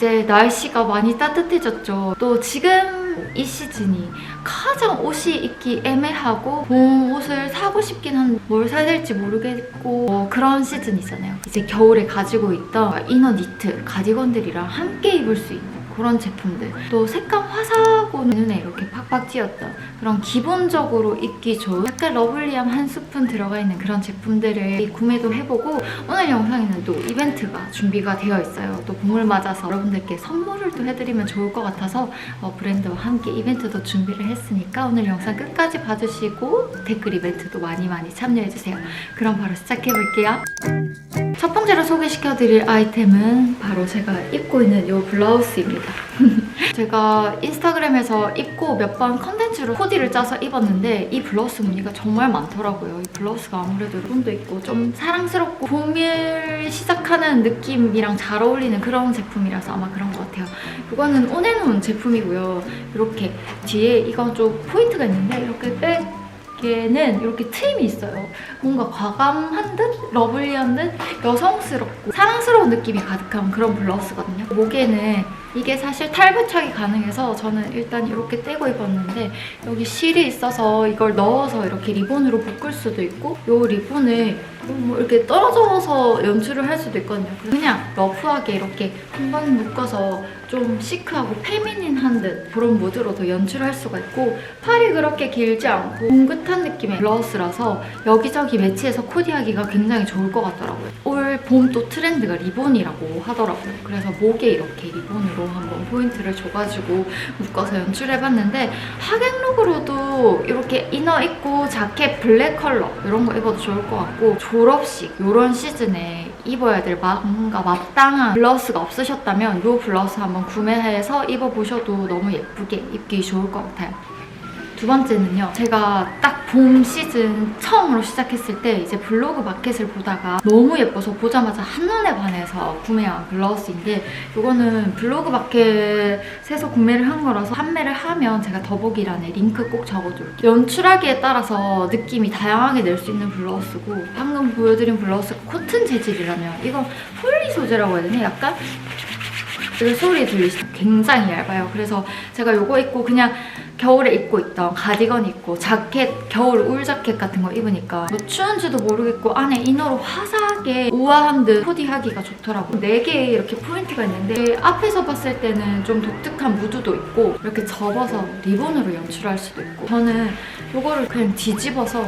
이제 날씨가 많이 따뜻해졌죠. 또 지금 이 시즌이 가장 옷이 입기 애매하고 봄 옷을 사고 싶긴 한데 뭘 사야 될지 모르겠고 어, 그런 시즌이잖아요. 이제 겨울에 가지고 있던 이너 니트, 가디건들이랑 함께 입을 수 있는 그런 제품들 또 색감 화사하고 눈에 이렇게 팍팍 띄었던 그런 기본적으로 입기 좋은 약간 러블리함 한 스푼 들어가 있는 그런 제품들을 구매도 해보고 오늘 영상에는 또 이벤트가 준비가 되어 있어요. 또 봄을 맞아서 여러분들께 선물을 또 해드리면 좋을 것 같아서 어, 브랜드와 함께 이벤트도 준비를 했으니까 오늘 영상 끝까지 봐주시고 댓글 이벤트도 많이 많이 참여해주세요. 그럼 바로 시작해볼게요. 첫 번째로 소개시켜드릴 아이템은 바로 제가 입고 있는 이 블라우스입니다. 제가 인스타그램에서 입고 몇 번 컨텐츠로 코디를 짜서 입었는데 이 블라우스 무늬가 정말 많더라고요. 이 블라우스가 아무래도 폰도 있고 좀 사랑스럽고 봄을 시작하는 느낌이랑 잘 어울리는 그런 제품이라서 아마 그런 것 같아요. 이거는 온앤온 제품이고요. 이렇게 뒤에 이건 좀 포인트가 있는데 이렇게 백 얘는 이렇게 트임이 있어요. 뭔가 과감한 듯, 러블리한 듯, 여성스럽고 사랑스러운 느낌이 가득한 그런 블라우스거든요. 목에는 이게 사실 탈부착이 가능해서 저는 일단 이렇게 떼고 입었는데 여기 실이 있어서 이걸 넣어서 이렇게 리본으로 묶을 수도 있고 이 리본을 뭐 이렇게 떨어져서 연출을 할 수도 있거든요. 그냥 러프하게 이렇게 한 번 묶어서 좀 시크하고 페미닌한 듯 그런 무드로도 연출할 수가 있고 팔이 그렇게 길지 않고 뭉긋한 느낌의 블라우스라서 여기저기 매치해서 코디하기가 굉장히 좋을 것 같더라고요. 올 봄 또 트렌드가 리본이라고 하더라고요. 그래서 목에 이렇게 리본으로 한번 포인트를 줘가지고 묶어서 연출해봤는데 하객룩으로도 이렇게 이너 입고 자켓 블랙 컬러 이런 거 입어도 좋을 것 같고 졸업식 이런 시즌에 입어야 될 마- 뭔가 마땅한 블라우스가 없으셨다면 이 블라우스 한번 구매해서 입어보셔도 너무 예쁘게 입기 좋을 것 같아요. 두 번째는요. 제가 딱 봄 시즌 처음으로 시작했을 때 이제 블로그 마켓을 보다가 너무 예뻐서 보자마자 한눈에 반해서 구매한 블라우스인데 이거는 블로그 마켓에서 구매를 한 거라서 판매를 하면 제가 더보기란에 링크 꼭 적어둘게요. 연출하기에 따라서 느낌이 다양하게 낼 수 있는 블라우스고 방금 보여드린 블라우스가 코튼 재질이라면 이건 폴리 소재라고 해야 되나? 약간 그 소리 들리시죠? 굉장히 얇아요. 그래서 제가 이거 입고 그냥 겨울에 입고 있던 가디건 입고 자켓, 겨울 울 자켓 같은 거 입으니까 뭐 추운지도 모르겠고 안에 이너로 화사하게 우아한 듯 코디하기가 좋더라고요. 네 개의 이렇게 포인트가 있는데 앞에서 봤을 때는 좀 독특한 무드도 있고 이렇게 접어서 리본으로 연출할 수도 있고 저는 이거를 그냥 뒤집어서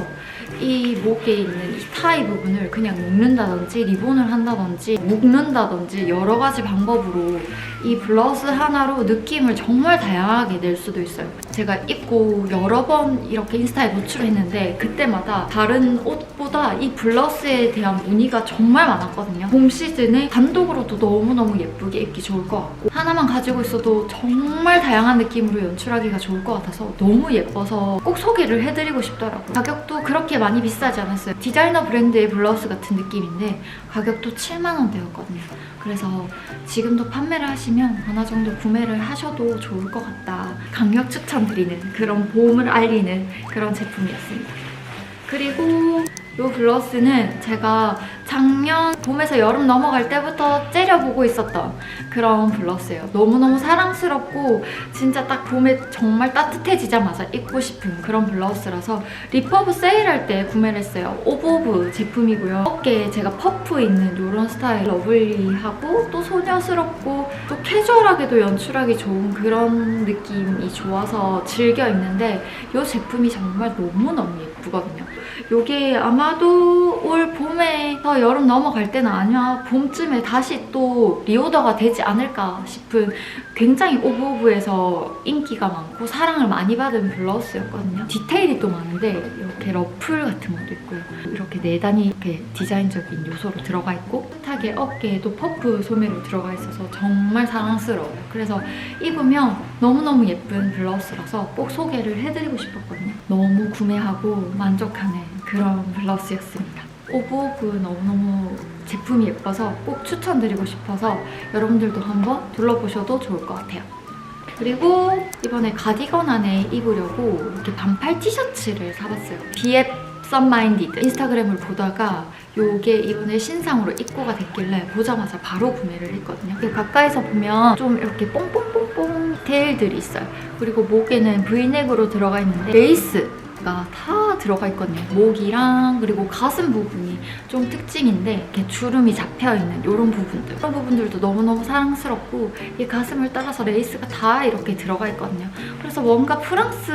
이 목에 있는 이 타이 부분을 그냥 묶는다든지 리본을 한다든지 묶는다든지 여러 가지 방법으로 이 블라우스 하나로 느낌을 정말 다양하게 낼 수도 있어요. 제가 입고 여러 번 이렇게 인스타에 노출을 했는데 그때마다 다른 옷보다 이 블라우스에 대한 문의가 정말 많았거든요. 봄 시즌에 단독으로도 너무너무 예쁘게 입기 좋을 것 같고 하나만 가지고 있어도 정말 다양한 느낌으로 연출하기가 좋을 것 같아서 너무 예뻐서 꼭 소개를 해드리고 싶더라고요. 가격도 그렇게 많이 비싸지 않았어요. 디자이너 브랜드의 블라우스 같은 느낌인데 가격도 7만 원대였거든요. 그래서 지금도 판매를 하시면 하나 정도 구매를 하셔도 좋을 것 같다. 강력 추천드리는 그런 봄을 알리는 그런 제품이었습니다. 그리고 이 블러스는 제가 작년 봄에서 여름 넘어갈 때부터 째려보고 있었던 그런 블러스예요. 너무너무 사랑스럽고 진짜 딱 봄에 정말 따뜻해지자마자 입고 싶은 그런 블라우스라서 리퍼브 세일할 때 구매를 했어요. 오버브 제품이고요. 어깨에 제가 퍼프 있는 이런 스타일 러블리하고 또 소녀스럽고 또 캐주얼하게도 연출하기 좋은 그런 느낌이 좋아서 즐겨 입는데 이 제품이 정말 너무너무 예쁘거든요. 이게 아마도 올 봄에서 여름 넘어갈 때는 아니야 봄쯤에 다시 또 리오더가 되지 않을까 싶은 굉장히 오버오브에서 인기가 많고 사랑을 많이 받은 블라우스였거든요. 디테일이 또 많은데 이렇게 러플 같은 것도 있고요. 이렇게 내단이 이렇게 디자인적인 요소로 들어가 있고 끗하게 어깨에도 퍼프 소매로 들어가 있어서 정말 사랑스러워요. 그래서 입으면 너무너무 예쁜 블라우스라서 꼭 소개를 해드리고 싶었거든요. 너무 구매하고 만족하는 그런 블라우스였습니다. 오브오브 너무너무 제품이 예뻐서 꼭 추천드리고 싶어서 여러분들도 한번 둘러보셔도 좋을 것 같아요. 그리고 이번에 가디건 안에 입으려고 이렇게 반팔 티셔츠를 사봤어요. 비앱 썸마인디드 인스타그램을 보다가 요게 이번에 신상으로 입고가 됐길래 보자마자 바로 구매를 했거든요. 가까이서 보면 좀 이렇게 뽕뽕뽕뽕 테일들이 있어요. 그리고 목에는 브이넥으로 들어가 있는데 레이스가 다 들어가 있거든요. 목이랑 그리고 가슴 부분이 좀 특징인데 이렇게 주름이 잡혀 있는 이런 부분들. 이런 부분들도 너무너무 사랑스럽고 이 가슴을 따라서 레이스가 다 이렇게 들어가 있거든요. 그래서 뭔가 프랑스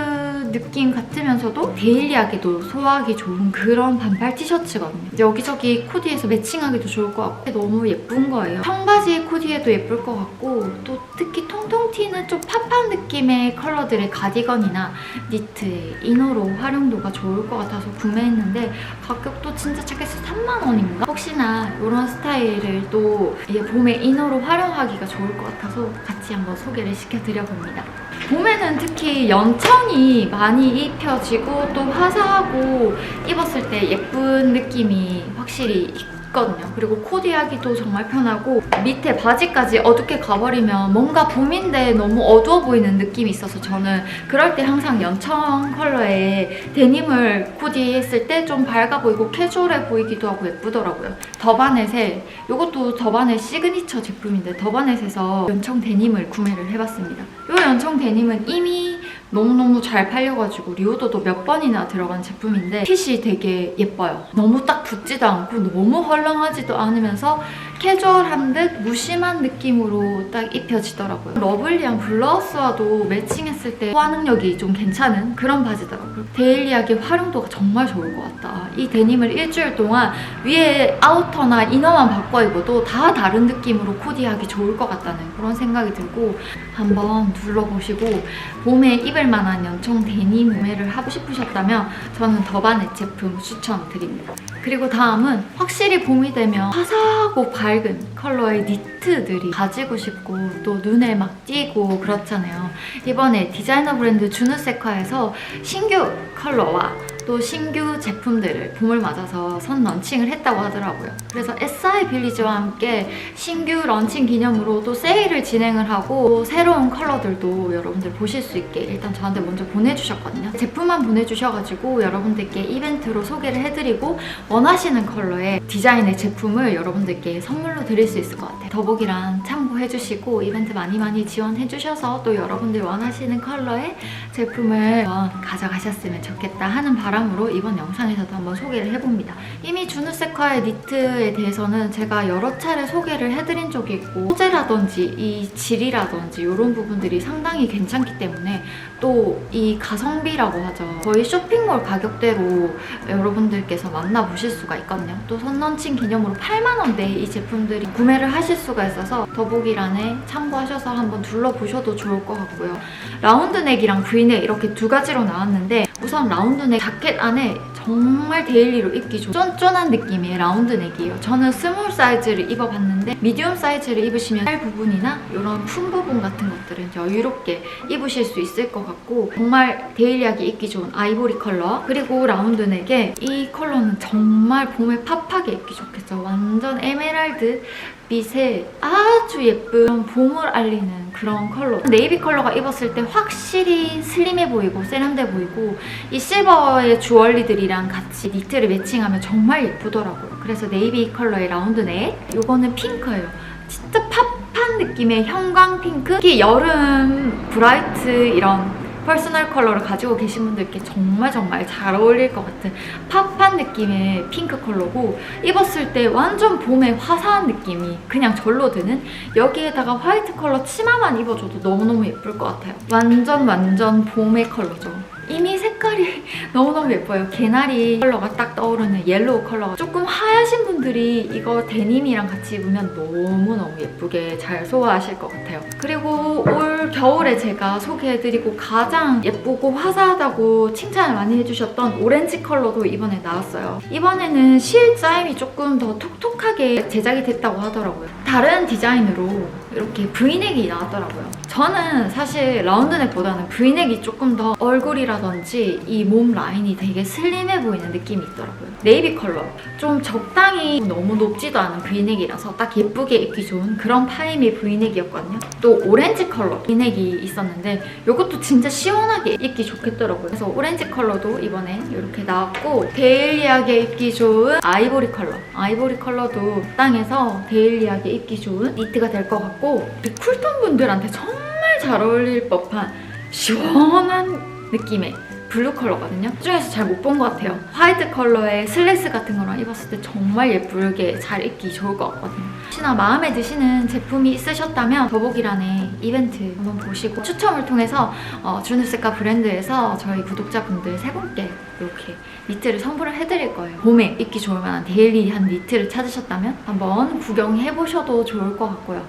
느낌 같으면서도 데일리하게도 소화하기 좋은 그런 반팔 티셔츠거든요. 여기저기 코디에서 매칭하기도 좋을 것 같고 너무 예쁜 거예요. 청바지 코디에도 예쁠 것 같고 또 특히 통통 튀는 좀 팝한 느낌의 컬러들의 가디건이나 니트, 이너로 활용도가 좋을 것 같아서 구매했는데 가격도 진짜 착해서 3만 원인가? 혹시나 이런 스타일을 또 이게 봄에 이너로 활용하기가 좋을 것 같아서 같이 한번 소개를 시켜드려봅니다. 봄에는 특히 연청이 많이 입혀지고 또 화사하고 입었을 때 예쁜 느낌이 확실히 있 거든요. 그리고 코디하기도 정말 편하고 밑에 바지까지 어둡게 가버리면 뭔가 봄인데 너무 어두워 보이는 느낌이 있어서 저는 그럴 때 항상 연청 컬러의 데님을 코디했을 때 좀 밝아 보이고 캐주얼해 보이기도 하고 예쁘더라고요. 더바넷에 이것도 더바넷 시그니처 제품인데 더바넷에서 연청 데님을 구매를 해봤습니다. 이 연청 데님은 이미 너무너무 잘 팔려가지고 리오도도 몇 번이나 들어간 제품인데 핏이 되게 예뻐요. 너무 딱 붙지도 않고 너무 헐렁하지도 않으면서 캐주얼한 듯 무심한 느낌으로 딱 입혀지더라고요. 러블리한 블라우스와도 매칭했을 때 소화 능력이 좀 괜찮은 그런 바지더라고요. 데일리하게 활용도가 정말 좋을 것 같다. 이 데님을 일주일 동안 위에 아우터나 이너만 바꿔 입어도 다 다른 느낌으로 코디하기 좋을 것 같다는 그런 생각이 들고 한번 둘러보시고 봄에 입을 만한 연청 데님 구매를 하고 싶으셨다면 저는 더바넷 제품 추천드립니다. 그리고 다음은 확실히 봄이 되면 화사하고 밝은 컬러의 니트들이 가지고 싶고 또 눈에 막 띄고 그렇잖아요. 이번에 디자이너 브랜드 주누세카에서 신규 컬러와 또 신규 제품들을 봄을 맞아서 선 런칭을 했다고 하더라고요. 그래서 SI 빌리지와 함께 신규 런칭 기념으로 또 세일을 진행을 하고 또 새로운 컬러들도 여러분들 보실 수 있게 일단 저한테 먼저 보내주셨거든요. 제품만 보내주셔가지고 여러분들께 이벤트로 소개를 해드리고 원하시는 컬러의 디자인의 제품을 여러분들께 선물로 드릴 수 있을 것 같아요. 더보기란 참 고해 주시고 이벤트 많이 많이 지원해 주셔서 또 여러분들 원하시는 컬러의 제품을 가져가셨으면 좋겠다 하는 바람으로 이번 영상에서도 한번 소개를 해봅니다. 이미 주누세카의 니트에 대해서는 제가 여러 차례 소개를 해드린 적이 있고 소재라든지 이 질이라든지 이런 부분들이 상당히 괜찮기 때문에 또 이 가성비라고 하죠. 거의 쇼핑몰 가격대로 여러분들께서 만나보실 수가 있거든요. 또 선런칭 기념으로 8만 원대에 이 제품들이 구매를 하실 수가 있어서 더보기 란에 참고하셔서 한번 둘러보셔도 좋을 것 같고요. 라운드넥이랑 브이넥 이렇게 두 가지로 나왔는데 우선 라운드넥 자켓 안에 정말 데일리로 입기 좋은 쫀쫀한 느낌의 라운드넥이에요. 저는 스몰 사이즈를 입어봤는데 미디움 사이즈를 입으시면 팔 부분이나 이런 품 부분 같은 것들은 여유롭게 입으실 수 있을 것 같고 정말 데일리하게 입기 좋은 아이보리 컬러 그리고 라운드넥에 이 컬러는 정말 봄에 팝하게 입기 좋겠죠. 완전 에메랄드 빛의 아주 예쁜 봄을 알리는 그런 컬러. 네이비 컬러가 입었을 때 확실히 슬림해 보이고 세련돼 보이고 이 실버의 주얼리들이랑 같이 니트를 매칭하면 정말 예쁘더라고요. 그래서 네이비 컬러의 라운드 넥 이거는 핑크예요. 진짜 팝한 느낌의 형광 핑크? 특히 여름 브라이트 이런 퍼스널 컬러를 가지고 계신 분들께 정말 정말 잘 어울릴 것 같은 팝한 느낌의 핑크 컬러고 입었을 때 완전 봄의 화사한 느낌이 그냥 절로 드는 여기에다가 화이트 컬러 치마만 입어줘도 너무너무 예쁠 것 같아요. 완전 완전 봄의 컬러죠. 이미 색깔이 너무너무 예뻐요. 개나리 컬러가 딱 떠오르는 옐로우 컬러가 조금 하얀신 분들이 이거 데님이랑 같이 입으면 너무너무 예쁘게 잘 소화하실 것 같아요. 그리고 올 겨울에 제가 소개해드리고 가장 예쁘고 화사하다고 칭찬을 많이 해주셨던 오렌지 컬러도 이번에 나왔어요. 이번에는 실 짜임이 조금 더 톡톡하게 제작이 됐다고 하더라고요. 다른 디자인으로 이렇게 브이넥이 나왔더라고요. 저는 사실 라운드넥보다는 브이넥이 조금 더 얼굴이라든지 이 몸 라인이 되게 슬림해 보이는 느낌이 있더라고요. 네이비 컬러. 좀 적당히 너무 높지도 않은 브이넥이라서 딱 예쁘게 입기 좋은 그런 파이미 브이넥이었거든요. 또 오렌지 컬러 브이넥이 있었는데 이것도 진짜 시원하게 입기 좋겠더라고요. 그래서 오렌지 컬러도 이번에 이렇게 나왔고 데일리하게 입기 좋은 아이보리 컬러. 아이보리 컬러도 땅에서 데일리하게 입기 좋은 니트가 될 것 같고 이 쿨톤 분들한테 정말 잘 어울릴 법한 시원한 느낌의 블루 컬러거든요. 그 중에서 잘 못 본 것 같아요. 화이트 컬러의 슬랙스 같은 거랑 입었을 때 정말 예쁘게 잘 입기 좋을 것 같거든요. 혹시나 마음에 드시는 제품이 있으셨다면 더보기란에 이벤트 한번 보시고 추첨을 통해서 어, 주누스카 브랜드에서 저희 구독자분들 세 분께 이렇게 니트를 선물을 해드릴 거예요. 봄에 입기 좋을 만한 데일리한 니트를 찾으셨다면 한번 구경해보셔도 좋을 것 같고요.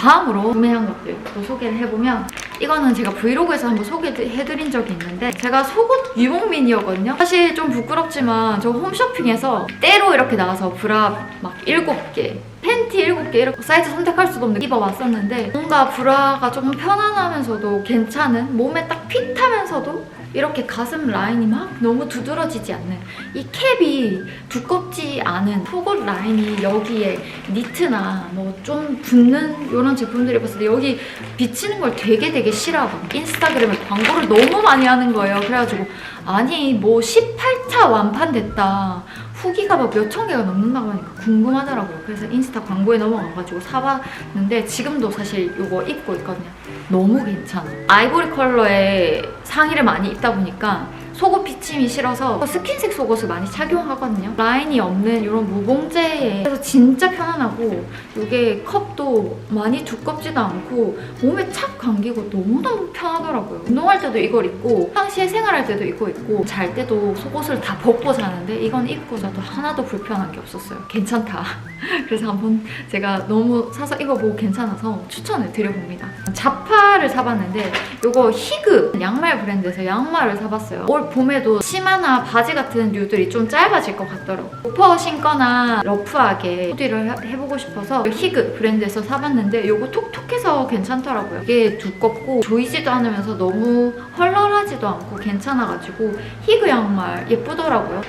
다음으로 구매한 것들 또 소개를 해보면 이거는 제가 브이로그에서 한번 소개해드린 적이 있는데 제가 속옷 유목민이었거든요. 사실 좀 부끄럽지만 저 홈쇼핑에서 때로 이렇게 나와서 브라 막 7개 팬티 7개 이렇게 사이즈 선택할 수도 없는 입어봤었는데 뭔가 브라가 조금 편안하면서도 괜찮은 몸에 딱 핏하면서도 이렇게 가슴 라인이 막 너무 두드러지지 않는 이 캡이 두껍지 않은 속옷 라인이 여기에 니트나 뭐 좀 붙는 이런 제품들이 봤을 때 여기 비치는 걸 되게 되게 싫어하거든요. 인스타그램에 광고를 너무 많이 하는 거예요. 그래가지고 아니 뭐 18차 완판됐다. 후기가 막 몇천 개가 넘는다고 하니까 궁금하더라고요. 그래서 인스타 광고에 넘어가가지고 사봤는데 지금도 사실 이거 입고 있거든요. 너무 괜찮아. 아이보리 컬러의 상의를 많이 입다 보니까 속옷 비침이 싫어서 스킨색 속옷을 많이 착용하거든요. 라인이 없는 이런 무봉제에 그래서 진짜 편안하고 이게 컵도 많이 두껍지도 않고 몸에 착 감기고 너무너무 편하더라고요. 운동할 때도 이걸 입고 평시에 생활할 때도 이거 입고 잘 때도 속옷을 다 벗고 자는데 이건 입고 자도 하나도 불편한 게 없었어요. 괜찮다. 그래서 한번 제가 너무 사서 입어보고 괜찮아서 추천을 드려봅니다. 자파를 사봤는데 이거 히그 양말 브랜드에서 양말을 사봤어요. 올 봄에도 치마나 바지 같은 류들이 좀 짧아질 것 같더라고요. 오퍼 신거나 러프하게 코디를 해- 해보고 싶어서 히그 브랜드에서 사봤는데 이거 톡톡해서 괜찮더라고요. 이게 두껍고 조이지도 않으면서 너무 헐렁하지도 않고 괜찮아가지고 히그 양말 예쁘더라고요.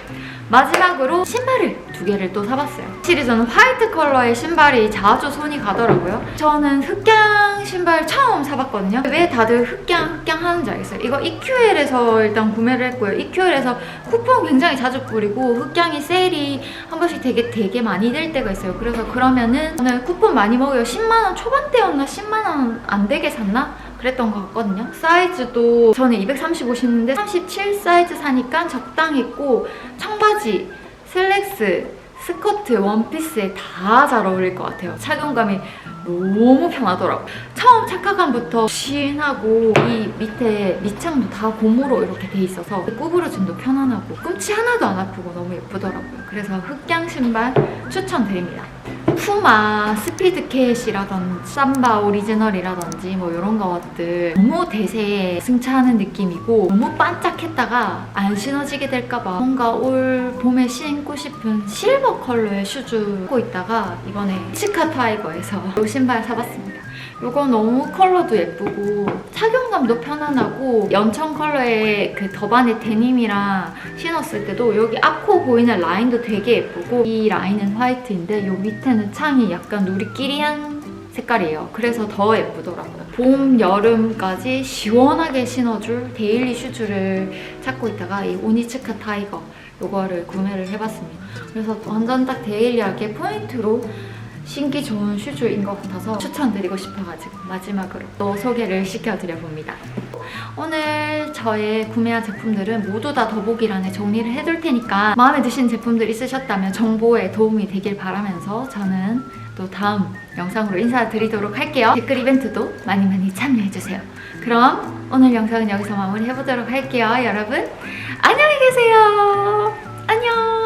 마지막으로 신발을 두 개를 또 사봤어요. 확실히 저는 화이트 컬러의 신발이 자주 손이 가더라고요. 저는 흑양 신발 처음 사봤거든요. 왜 다들 흑양 흑양 하는지 알겠어요. 이거 EQL에서 일단 구매를 했고요. EQL에서 쿠폰 굉장히 자주 뿌리고 흑양이 세일이 한 번씩 되게 되게 많이 될 때가 있어요. 그래서 그러면은 오늘 쿠폰 많이 먹어요. 10만 원 초반대였나 10만 원 안 되게 샀나? 그랬던 것 같거든요. 사이즈도 저는 235 신는데 37 사이즈 사니까 적당했고 청바지, 슬랙스, 스커트, 원피스에 다 잘 어울릴 것 같아요. 착용감이 너무 편하더라고요. 처음 착화감부터 신하고 이 밑에 밑창도 다 고무로 이렇게 돼 있어서 구부러짐도 편안하고 꿈치 하나도 안 아프고 너무 예쁘더라고요. 그래서 흑양 신발 추천드립니다. 푸마, 스피드캣이라든지 삼바 오리지널이라든지 뭐 이런 것들 너무 대세에 승차하는 느낌이고 너무 반짝했다가 안 신어지게 될까봐 뭔가 올 봄에 신고 싶은 실버 컬러의 슈즈 입고 있다가 이번에 치카 타이거에서 이 신발 사봤습니다. 이거 너무 컬러도 예쁘고 착용감도 편안하고 연청 컬러의 그 더반의 데님이랑 신었을 때도 여기 앞코 보이는 라인도 되게 예쁘고 이 라인은 화이트인데 이 밑에는 창이 약간 누리끼리한 색깔이에요. 그래서 더 예쁘더라고요. 봄, 여름까지 시원하게 신어줄 데일리 슈즈를 찾고 있다가 이 오니츠카 타이거 이거를 구매를 해봤습니다. 그래서 완전 딱 데일리하게 포인트로 신기 좋은 슈즈인 것 같아서 추천드리고 싶어가지고 마지막으로 또 소개를 시켜드려봅니다. 오늘 저의 구매한 제품들은 모두 다 더보기란에 정리를 해둘 테니까 마음에 드신 제품들 있으셨다면 정보에 도움이 되길 바라면서 저는 또 다음 영상으로 인사드리도록 할게요. 댓글 이벤트도 많이 많이 참여해주세요. 그럼 오늘 영상은 여기서 마무리해보도록 할게요. 여러분 안녕히 계세요. 안녕.